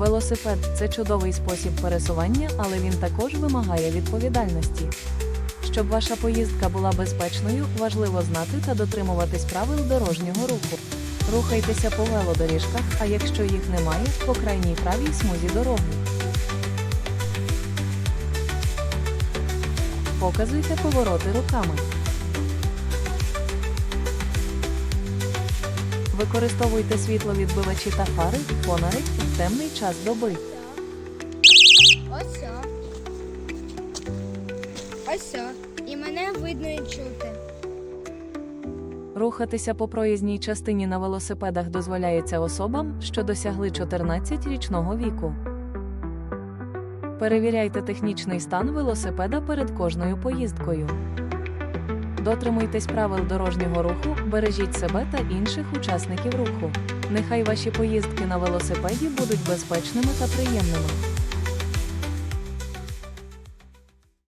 Велосипед це чудовий спосіб пересування, але він також вимагає відповідальності. Щоб ваша поїздка була безпечною, важливо знати та дотримуватись правил дорожнього руху. Рухайтеся по велодоріжках, а якщо їх немає, по крайній правій смузі дороги. Показуйте повороти руками. Використовуйте світловідбивачі та фари, фонари в темний час доби. Ось. Ось. І мене видно і чути. Рухатися по проїзній частині на велосипедах дозволяється особам, що досягли 14-річного віку. Перевіряйте технічний стан велосипеда перед кожною поїздкою. Дотримуйтесь правил дорожнього руху, бережіть себе та інших учасників руху. Нехай ваші поїздки на велосипеді будуть безпечними та приємними.